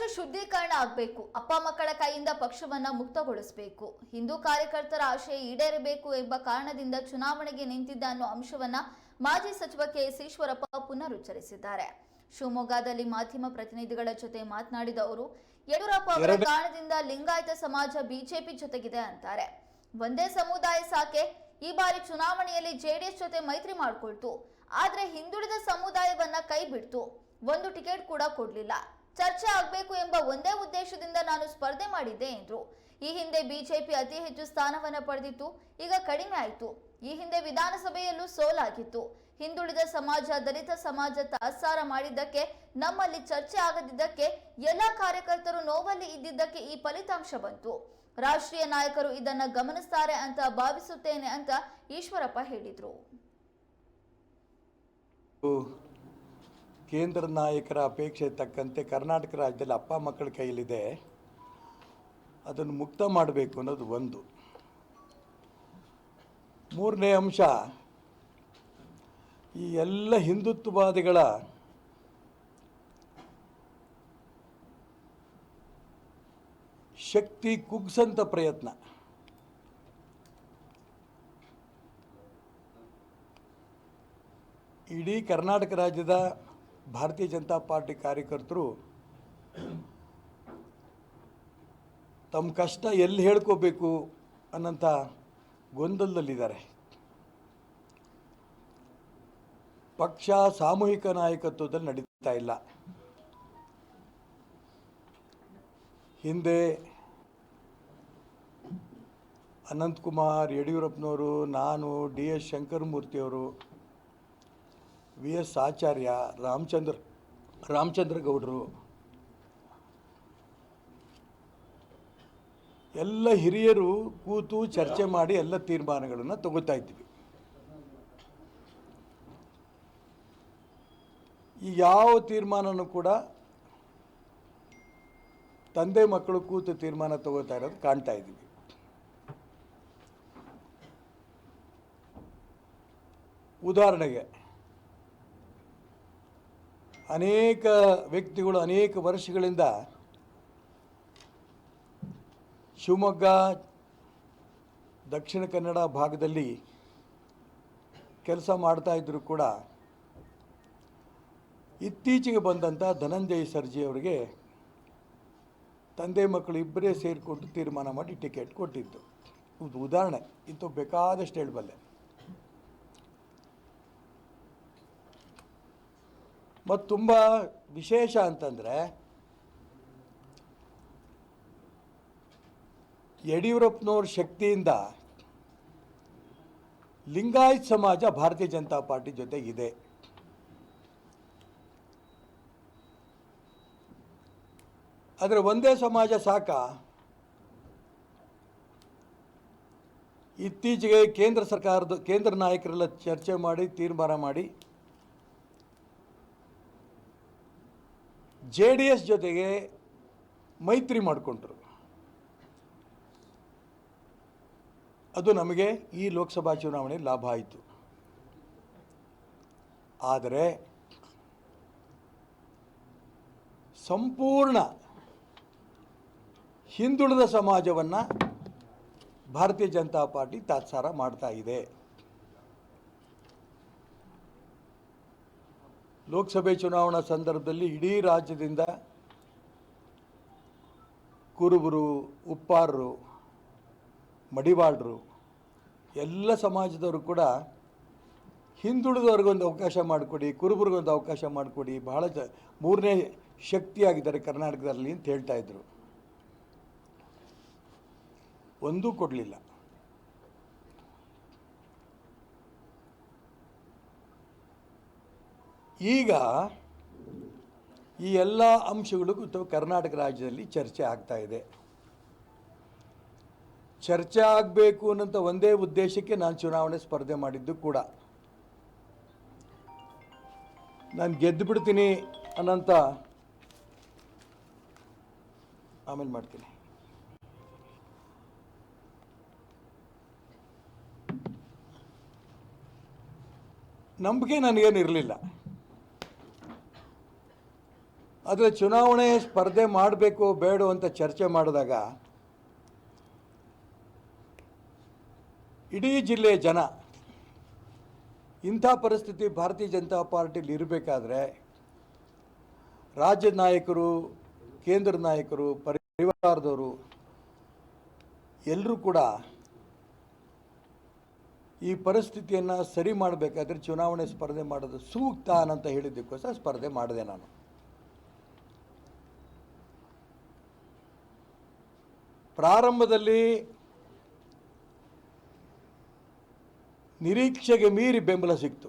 ಪಕ್ಷ ಶುದ್ಧೀಕರಣ ಆಗಬೇಕು. ಅಪ್ಪ ಮಕ್ಕಳ ಕೈಯಿಂದ ಪಕ್ಷವನ್ನ ಮುಕ್ತಗೊಳಿಸಬೇಕು. ಹಿಂದೂ ಕಾರ್ಯಕರ್ತರ ಆಶಯ ಈಡೇರಬೇಕು ಎಂಬ ಕಾರಣದಿಂದ ಚುನಾವಣೆಗೆ ನಿಂತಿದ್ದ ಅನ್ನೋ ಅಂಶವನ್ನ ಮಾಜಿ ಸಚಿವ ಕೆ ಎಸ್ ಈಶ್ವರಪ್ಪ ಪುನರುಚ್ಚರಿಸಿದ್ದಾರೆ. ಶಿವಮೊಗ್ಗದಲ್ಲಿ ಮಾಧ್ಯಮ ಪ್ರತಿನಿಧಿಗಳ ಜೊತೆ ಮಾತನಾಡಿದ ಅವರು ಯಡಿಯೂರಪ್ಪ ಅವರ ಕಾರಣದಿಂದ ಲಿಂಗಾಯತ ಸಮಾಜ ಬಿಜೆಪಿ ಜೊತೆಗಿದೆ ಅಂತಾರೆ. ಒಂದೇ ಸಮುದಾಯ ಸಾಕೆ ಈ ಬಾರಿ ಚುನಾವಣೆಯಲ್ಲಿ ಜೆಡಿಎಸ್ ಜೊತೆ ಮೈತ್ರಿ ಮಾಡಿಕೊಳ್ತು. ಆದ್ರೆ ಹಿಂದುಳಿದ ಸಮುದಾಯವನ್ನ ಕೈ ಬಿಡ್ತು. ಒಂದು ಟಿಕೆಟ್ ಕೂಡ ಕೊಡ್ಲಿಲ್ಲ. ಚರ್ಚೆ ಆಗಬೇಕು ಎಂಬ ಒಂದೇ ಉದ್ದೇಶದಿಂದ ನಾನು ಸ್ಪರ್ಧೆ ಮಾಡಿದ್ದೆ, ಎಂದರು. ಈ ಹಿಂದೆ ಬಿಜೆಪಿ ಅತಿ ಹೆಚ್ಚು ಸ್ಥಾನವನ್ನು ಪಡೆದಿತ್ತು, ಈಗ ಕಡಿಮೆ ಆಯಿತು. ಈ ಹಿಂದೆ ವಿಧಾನಸಭೆಯಲ್ಲೂ ಸೋಲಾಗಿತ್ತು. ಹಿಂದುಳಿದ ಸಮಾಜ, ದಲಿತ ಸಮಾಜ ತಾತ್ಸಾರ ಮಾಡಿದ್ದಕ್ಕೆ, ನಮ್ಮಲ್ಲಿ ಚರ್ಚೆ ಆಗದಿದ್ದಕ್ಕೆ, ಎಲ್ಲ ಕಾರ್ಯಕರ್ತರು ನೋವಲ್ಲಿ ಇದ್ದಿದ್ದಕ್ಕೆ ಈ ಫಲಿತಾಂಶ ಬಂತು. ರಾಷ್ಟ್ರೀಯ ನಾಯಕರು ಇದನ್ನು ಗಮನಿಸ್ತಾರೆ ಅಂತ ಭಾವಿಸುತ್ತೇನೆ ಅಂತ ಈಶ್ವರಪ್ಪ ಹೇಳಿದ್ರು. ಕೇಂದ್ರ ನಾಯಕರ ಅಪೇಕ್ಷೆ ತಕ್ಕಂತೆ ಕರ್ನಾಟಕ ರಾಜ್ಯದಲ್ಲಿ ಅಪ್ಪ ಮಕ್ಕಳ ಕೈಯಲ್ಲಿದೆ. ಅದನ್ನು ಮುಕ್ತ ಮಾಡಬೇಕು ಅನ್ನೋದು ಒಂದು. ಮೂರನೇ ಅಂಶ, ಈ ಎಲ್ಲ ಹಿಂದುತ್ವವಾದಿಗಳ ಶಕ್ತಿ ಕುಗ್ಸಂತ ಪ್ರಯತ್ನ. ಇಡೀ ಕರ್ನಾಟಕ ರಾಜ್ಯದ ಭಾರತೀಯ ಜನತಾ ಪಾರ್ಟಿ ಕಾರ್ಯಕರ್ತರು ತಮ್ಮ ಕಷ್ಟ ಎಲ್ಲಿ ಹೇಳ್ಕೋಬೇಕು ಅನ್ನೋಂಥ ಗೊಂದಲದಲ್ಲಿದ್ದಾರೆ. ಪಕ್ಷ ಸಾಮೂಹಿಕ ನಾಯಕತ್ವದಲ್ಲಿ ನಡೀತಾ ಇಲ್ಲ. ಹಿಂದೆ ಅನಂತಕುಮಾರ್ ಯಡಿಯೂರಪ್ಪನವರು, ನಾನು ಡಿ ಎಸ್ ಶಂಕರಮೂರ್ತಿಯವರು ವಿ ಎಸ್ ಆಚಾರ್ಯ ರಾಮಚಂದ್ರ ರಾಮಚಂದ್ರ ಗೌಡರು ಎಲ್ಲ ಹಿರಿಯರು ಕೂತು ಚರ್ಚೆ ಮಾಡಿ ಎಲ್ಲ ತೀರ್ಮಾನಗಳನ್ನು ತಗೋತಾ ಇದ್ವಿ. ಈ ಯಾವ ತೀರ್ಮಾನನೂ ಕೂಡ ತಂದೆ ಮಕ್ಕಳು ಕೂತು ತೀರ್ಮಾನ ತಗೋತಾ ಇರೋದು ಕಾಣ್ತಾ ಇದ್ದೀವಿ ಉದಾಹರಣೆಗೆ ಅನೇಕ ವ್ಯಕ್ತಿಗಳು ಅನೇಕ ವರ್ಷಗಳಿಂದ ಶಿವಮೊಗ್ಗ, ದಕ್ಷಿಣ ಕನ್ನಡ ಭಾಗದಲ್ಲಿ ಕೆಲಸ ಮಾಡ್ತಾ ಇದ್ದರೂ ಕೂಡ ಇತ್ತೀಚೆಗೆ ಬಂದಂಥ ಧನಂಜಯ ಸರ್ಜಿ ಅವರಿಗೆ ತಂದೆ ಮಕ್ಕಳು ಇಬ್ಬರೇ ಸೇರಿಕೊಂಡು ತೀರ್ಮಾನ ಮಾಡಿ ಟಿಕೆಟ್ ಕೊಟ್ಟಿದ್ದು. ಒಂದು ಉದಾಹರಣೆ ಇಂಥ ಬೇಕಾದಷ್ಟು ಹೇಳಬಲ್ಲೆ. ಮತ್ತು ತುಂಬ ವಿಶೇಷ ಅಂತಂದರೆ ಯಡಿಯೂರಪ್ಪನವ್ರ ಶಕ್ತಿಯಿಂದ ಲಿಂಗಾಯತ್ ಸಮಾಜ ಭಾರತೀಯ ಜನತಾ ಪಾರ್ಟಿ ಜೊತೆಗಿದೆ ಆದರೆ ಒಂದೇ ಸಮಾಜ ಸಾಕ? ಇತ್ತೀಚೆಗೆ ಕೇಂದ್ರ ಸರ್ಕಾರದ ಕೇಂದ್ರ ನಾಯಕರೆಲ್ಲ ಚರ್ಚೆ ಮಾಡಿ, ತೀರ್ಮಾನ ಮಾಡಿ ಜೆ ಡಿ ಎಸ್ ಜೊತೆಗೆ ಮೈತ್ರಿ ಮಾಡಿಕೊಂಡ್ರು. ಅದು ನಮಗೆ ಈ ಲೋಕಸಭಾ ಚುನಾವಣೆ ಲಾಭ ಆಯಿತು. ಆದರೆ ಸಂಪೂರ್ಣ ಹಿಂದುಳಿದ ಸಮಾಜವನ್ನು ಭಾರತೀಯ ಜನತಾ ಪಾರ್ಟಿ ತಾತ್ಸಾರ ಮಾಡ್ತಾ ಇದೆ. ಲೋಕಸಭೆ ಚುನಾವಣಾ ಸಂದರ್ಭದಲ್ಲಿ ಇಡೀ ರಾಜ್ಯದಿಂದ ಕುರುಬರು, ಉಪ್ಪಾರರು, ಮಡಿವಾಳರು, ಎಲ್ಲ ಸಮಾಜದವರು ಕೂಡ ಹಿಂದುಳಿದವ್ರಿಗೊಂದು ಅವಕಾಶ ಮಾಡಿಕೊಡಿ, ಕುರುಬರಿಗೊಂದು ಅವಕಾಶ ಮಾಡಿಕೊಡಿ, ಬಹಳ ಜ ಮೂರನೇ ಶಕ್ತಿಯಾಗಿದ್ದಾರೆ ಕರ್ನಾಟಕದಲ್ಲಿ ಅಂತ ಹೇಳ್ತಾ ಇದ್ರು. ಒಂದೂ ಕೊಡಲಿಲ್ಲ. ಈಗ ಈ ಎಲ್ಲ ಅಂಶಗಳು ಕರ್ನಾಟಕ ರಾಜ್ಯದಲ್ಲಿ ಚರ್ಚೆ ಆಗ್ತಾ ಇದೆ. ಚರ್ಚೆ ಆಗಬೇಕು ಅನ್ನೋಂಥ ಒಂದೇ ಉದ್ದೇಶಕ್ಕೆ ನಾನು ಚುನಾವಣೆ ಸ್ಪರ್ಧೆ ಮಾಡಿದ್ದು ಕೂಡ. ನಾನು ಗೆದ್ದು ಬಿಡ್ತೀನಿ ಅನ್ನೋಂಥ ಆಮೇಲೆ ಮಾಡ್ತೀನಿ. ನಂಬಿಕೆ ನನಗೇನು ಇರಲಿಲ್ಲ. ಆದರೆ ಚುನಾವಣೆ ಸ್ಪರ್ಧೆ ಮಾಡಬೇಕು ಬೇಡ ಅಂತ ಚರ್ಚೆ ಮಾಡಿದಾಗ ಇಡೀ ಜಿಲ್ಲೆಯ ಜನ ಇಂಥ ಪರಿಸ್ಥಿತಿ ಭಾರತೀಯ ಜನತಾ ಪಾರ್ಟಿಲಿ ಇರಬೇಕಾದ್ರೆ ರಾಜ್ಯ ನಾಯಕರು, ಕೇಂದ್ರ ನಾಯಕರು, ಪರಿವಾರದವರು ಎಲ್ಲರೂ ಕೂಡ ಈ ಪರಿಸ್ಥಿತಿಯನ್ನು ಸರಿ ಮಾಡಬೇಕಾದ್ರೆ ಚುನಾವಣೆ ಸ್ಪರ್ಧೆ ಮಾಡೋದು ಸೂಕ್ತ ಅಂತ ಹೇಳಿದ್ದಕ್ಕೋಸ್ಕರ ಸ್ಪರ್ಧೆ ಮಾಡಿದೆ ನಾನು. ಪ್ರಾರಂಭದಲ್ಲಿ ನಿರೀಕ್ಷೆಗೆ ಮೀರಿ ಬೆಂಬಲ ಸಿಕ್ತು.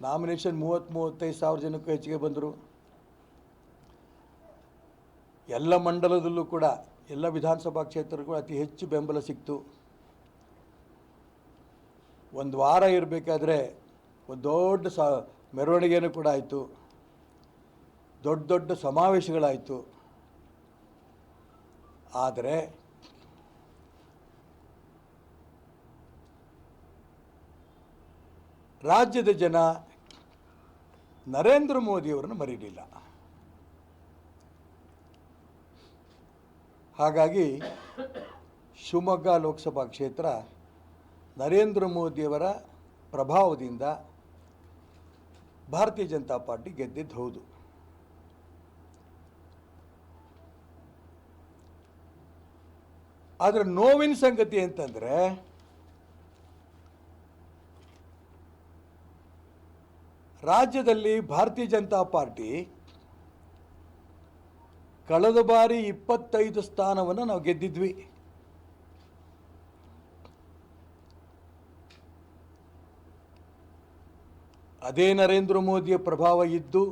ನಾಮಿನೇಷನ್ ಮೂವತ್ತು ಮೂವತ್ತೈದು ಸಾವಿರ ಜನಕ್ಕೂ ಹೆಚ್ಚಿಗೆ ಬಂದರು. ಎಲ್ಲ ಮಂಡಲದಲ್ಲೂ ಕೂಡ, ಎಲ್ಲ ವಿಧಾನಸಭಾ ಕ್ಷೇತ್ರಕ್ಕೂ ಅತಿ ಹೆಚ್ಚು ಬೆಂಬಲ ಸಿಕ್ತು. ಒಂದು ವಾರ ಇರಬೇಕಾದ್ರೆ ಒಂದು ದೊಡ್ಡ ಸ ಮೆರವಣಿಗೆಯೂ ಕೂಡ ಆಯಿತು. ದೊಡ್ಡ ದೊಡ್ಡ ಸಮಾವೇಶಗಳಾಯಿತು. ಆದರೆ ರಾಜ್ಯದ ಜನ ನರೇಂದ್ರ ಮೋದಿಯವರನ್ನು ಮರೀಲಿಲ್ಲ. ಹಾಗಾಗಿ ಶಿವಮೊಗ್ಗ ಲೋಕಸಭಾ ಕ್ಷೇತ್ರ ನರೇಂದ್ರ ಮೋದಿಯವರ ಪ್ರಭಾವದಿಂದ ಭಾರತೀಯ ಜನತಾ ಪಾರ್ಟಿ ಗೆದ್ದಿದ್ದು ಹೌದು. ಆದರೆ ನೋವಿನ ಸಂಗತಿ ಅಂತಂದರೆ, ರಾಜ್ಯದಲ್ಲಿ ಭಾರತೀಯ ಜನತಾ ಪಾರ್ಟಿ ಕಳೆದ ಬಾರಿ ಇಪ್ಪತ್ತೈದು ಸ್ಥಾನವನ್ನು ನಾವು ಗೆದ್ದಿದ್ವಿ. ಅದೇ ನರೇಂದ್ರ ಮೋದಿಯ ಪ್ರಭಾವ ಇದ್ದು,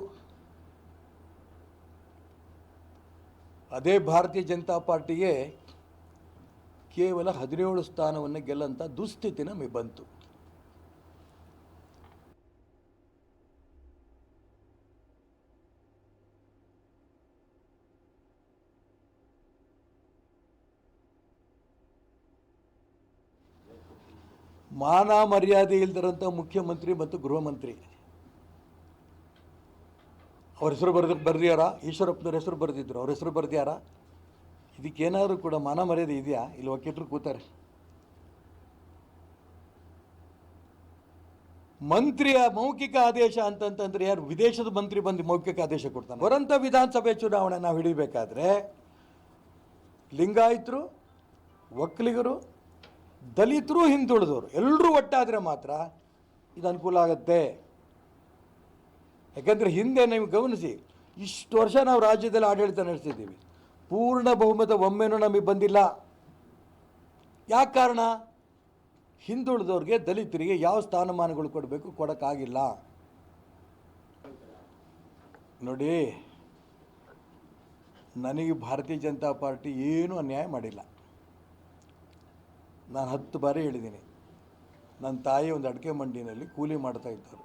ಅದೇ ಭಾರತೀಯ ಜನತಾ ಪಾರ್ಟಿಗೆ ಕೇವಲ ಹದಿನೇಳು ಸ್ಥಾನವನ್ನು ಗೆಲ್ಲಂಥ ದುಸ್ಥಿತಿ ನಮಗೆ ಬಂತು. ಮಾನ ಮರ್ಯಾದೆ ಇಲ್ದಿರೋಂಥ ಮುಖ್ಯಮಂತ್ರಿ ಮತ್ತು ಗೃಹ ಮಂತ್ರಿ. ಅವ್ರ ಹೆಸರು ಬರೆದ, ಬರ್ದಿಯಾರ? ಈಶ್ವರಪ್ಪನವ್ರ ಹೆಸರು ಬರೆದಿದ್ರು. ಅವ್ರ ಹೆಸರು ಬರ್ದಿಯಾರ? ಇದಕ್ಕೇನಾದರೂ ಕೂಡ ಮಾನ ಮರ್ಯಾದೆ ಇದೆಯಾ? ಇಲ್ಲಿ ಒಕ್ಕಿಟ್ರು ಕೂತಾರೆ. ಮಂತ್ರಿಯ ಮೌಖಿಕ ಆದೇಶ ಅಂತಂತಂದ್ರೆ ಯಾರು? ವಿದೇಶದ ಮಂತ್ರಿ ಬಂದು ಮೌಖಿಕ ಆದೇಶ ಕೊಡ್ತಾನೆ. ಬರಂತ ವಿಧಾನಸಭೆ ಚುನಾವಣೆ ನಾವು ಹಿಡಿಬೇಕಾದ್ರೆ ಲಿಂಗಾಯತರು ಒಕ್ಕಲಿಗರು ದಲಿತರು, ಹಿಂದುಳಿದವರು ಎಲ್ಲರೂ ಒಟ್ಟಾದರೆ ಮಾತ್ರ ಇದು ಅನುಕೂಲ ಆಗುತ್ತೆ. ಯಾಕಂದರೆ ಹಿಂದೆ ನೀವು ಗಮನಿಸಿ, ಇಷ್ಟು ವರ್ಷ ನಾವು ರಾಜ್ಯದಲ್ಲಿ ಆಡಳಿತ ನಡೆಸಿದ್ದೀವಿ. ಪೂರ್ಣ ಬಹುಮತ ಒಮ್ಮೆನೂ ನಮಗೆ ಬಂದಿಲ್ಲ. ಯಾಕೆ ಕಾರಣ? ಹಿಂದುಳಿದವ್ರಿಗೆ ದಲಿತರಿಗೆ ಯಾವ ಸ್ಥಾನಮಾನಗಳು ಕೊಡಬೇಕು ಕೊಡೋಕ್ಕಾಗಿಲ್ಲ. ನೋಡಿ, ನನಗೆ ಭಾರತೀಯ ಜನತಾ ಪಾರ್ಟಿ ಏನೂ ಅನ್ಯಾಯ ಮಾಡಿಲ್ಲ. ನಾನು ಹತ್ತು ಬಾರಿ ಹೇಳಿದ್ದೀನಿ ನನ್ನ ತಾಯಿ ಒಂದು ಅಡಿಕೆ ಮಂಡಿನಲ್ಲಿ ಕೂಲಿ ಮಾಡ್ತಾ ಇದ್ದರು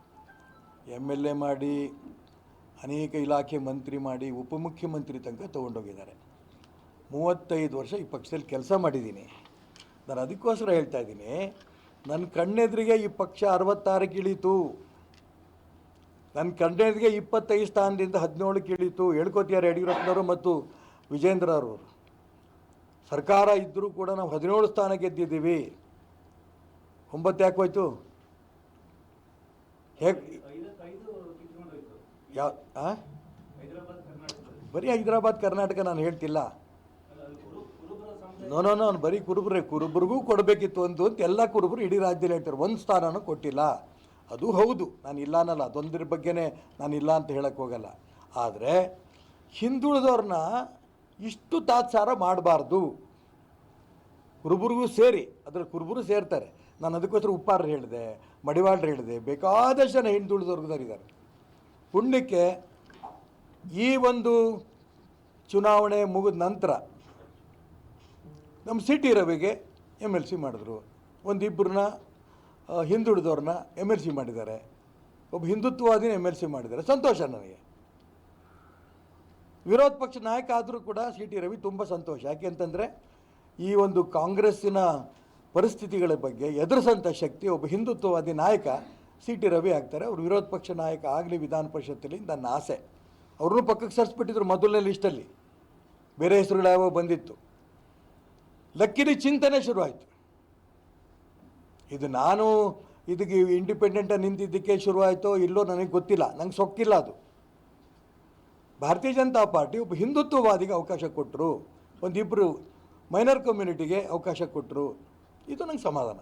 ಎಂ ಎಲ್ ಎ ಮಾಡಿ, ಅನೇಕ ಇಲಾಖೆ ಮಂತ್ರಿ ಮಾಡಿ, ಉಪಮುಖ್ಯಮಂತ್ರಿ ತನಕ ತೊಗೊಂಡೋಗಿದ್ದಾರೆ. ಮೂವತ್ತೈದು ವರ್ಷ ಈ ಪಕ್ಷದಲ್ಲಿ ಕೆಲಸ ಮಾಡಿದ್ದೀನಿ. ನಾನು ಅದಕ್ಕೋಸ್ಕರ ಹೇಳ್ತಾ ಇದ್ದೀನಿ ನನ್ನ ಕಣ್ಣೆದುರಿಗೆ ಈ ಪಕ್ಷ ಅರವತ್ತಾರಕ್ಕೆ ಇಳೀತು ನನ್ನ ಕಣ್ಣೆದುರಿಗೆ ಇಪ್ಪತ್ತೈದು ಸ್ಥಾನದಿಂದ ಹದಿನೇಳಕ್ಕೆ ಇಳೀತು ಹೇಳ್ಕೊತಿದ್ದಾರೆ ಯಡಿಯೂರಪ್ಪನವರು ಮತ್ತು ವಿಜೇಂದ್ರ ಅವರು ಸರ್ಕಾರ ಇದ್ದರೂ ಕೂಡ ನಾವು ಹದಿನೇಳು ಸ್ಥಾನ ಗೆದ್ದಿದ್ದೀವಿ. ಒಂಬತ್ತು ಯಾಕೆ ಹೋಯ್ತು? ಹೇಗೆ? ಯಾವ ಆ? ಬರೀ ಹೈದರಾಬಾದ್ ಕರ್ನಾಟಕ ನಾನು ಹೇಳ್ತಿಲ್ಲ. ನೋ ನೋ ನೋ ಬರೀ ಕುರುಬರೇ, ಕುರುಬರಿಗೂ ಕೊಡಬೇಕಿತ್ತು ಒಂದು ಅಂತ ಎಲ್ಲ ಕುರುಬರು ಇಡೀ ರಾಜ್ಯದಲ್ಲಿ ಹೇಳ್ತಾರೆ. ಒಂದು ಸ್ಥಾನನೂ ಕೊಟ್ಟಿಲ್ಲ. ಅದು ಹೌದು. ನಾನು ಇಲ್ಲ ಅನ್ನಲ್ಲ. ಅದೊಂದ್ರ ಬಗ್ಗೆನೇ ನಾನು ಇಲ್ಲ ಅಂತ ಹೇಳಕ್ಕೆ ಹೋಗಲ್ಲ. ಆದರೆ ಹಿಂದುಳಿದವ್ರನ್ನ ಇಷ್ಟು ತಾತ್ಸಾರ ಮಾಡಬಾರ್ದು. ಕುರುಬರಿಗೂ ಸೇರಿ. ಅದ್ರ ಕುರುಬರು ಸೇರ್ತಾರೆ. ನಾನು ಅದಕ್ಕೋಸ್ಕರ ಉಪ್ಪಾರ ಹೇಳಿದೆ, ಮಡಿವಾಳ್ರು ಹೇಳಿದೆ, ಬೇಕಾದಷ್ಟು ಜನ ಹಿಂದುಳಿದವ್ರಿದ್ದಾರೆ ಪುಣ್ಯಕ್ಕೆ ಈ ಒಂದು ಚುನಾವಣೆ ಮುಗಿದ ನಂತರ ನಮ್ಮ ಸಿ ಟಿ ರವಿಗೆ ಎಂ ಎಲ್ ಸಿ ಮಾಡಿದ್ರು. ಒಂದಿಬ್ಬರನ್ನ ಹಿಂದುಳಿದವ್ರನ್ನ ಎಂ ಎಲ್ ಸಿ ಮಾಡಿದ್ದಾರೆ. ಒಬ್ಬ ಹಿಂದುತ್ವವಾದಿನ ಎಂ ಎಲ್ ಸಿ ಮಾಡಿದ್ದಾರೆ. ಸಂತೋಷ ನನಗೆ. ವಿರೋಧ ಪಕ್ಷ ನಾಯಕ ಆದರೂ ಕೂಡ ಸಿ ಟಿ ರವಿ ತುಂಬ ಸಂತೋಷ. ಯಾಕೆ ಅಂತಂದರೆ, ಈ ಒಂದು ಕಾಂಗ್ರೆಸ್ಸಿನ ಪರಿಸ್ಥಿತಿಗಳ ಬಗ್ಗೆ ಎದುರಿಸಂಥ ಶಕ್ತಿ ಒಬ್ಬ ಹಿಂದುತ್ವವಾದಿ ನಾಯಕ ಸಿ ಟಿ ರವಿ ಆಗ್ತಾರೆ. ಅವರು ವಿರೋಧ ಪಕ್ಷ ನಾಯಕ ಆಗಲಿ ವಿಧಾನ ಪರಿಷತ್ತಲ್ಲಿ ನನ್ನ ಆಸೆ. ಅವ್ರನ್ನೂ ಪಕ್ಕಕ್ಕೆ ಸರಿಸ್ಬಿಟ್ಟಿದ್ರು ಮೊದಲನೇ ಲಿಸ್ಟಲ್ಲಿ ಬೇರೆ ಹೆಸರುಗಳು ಯಾವ ಬಂದಿತ್ತು. ಲಕ್ಕಿಲಿ ಚಿಂತನೆ ಶುರುವಾಯಿತು. ಇದು ನಾನು ಇದಕ್ಕೆ ಇಂಡಿಪೆಂಡೆಂಟಾಗಿ ನಿಂತಿದ್ದಕ್ಕೆ ಶುರುವಾಯಿತೋ ಇಲ್ಲೋ ನನಗೆ ಗೊತ್ತಿಲ್ಲ. ನಂಗೆ ಸೊಕ್ಕಿಲ್ಲ ಅದು. ಭಾರತೀಯ ಜನತಾ ಪಾರ್ಟಿ ಒಬ್ಬ ಹಿಂದುತ್ವವಾದಿಗೆ ಅವಕಾಶ ಕೊಟ್ಟರು. ಒಂದಿಬ್ಬರು ಮೈನರ್ ಕಮ್ಯುನಿಟಿಗೆ ಅವಕಾಶ ಕೊಟ್ಟರು. ಇದು ನಂಗೆ ಸಮಾಧಾನ.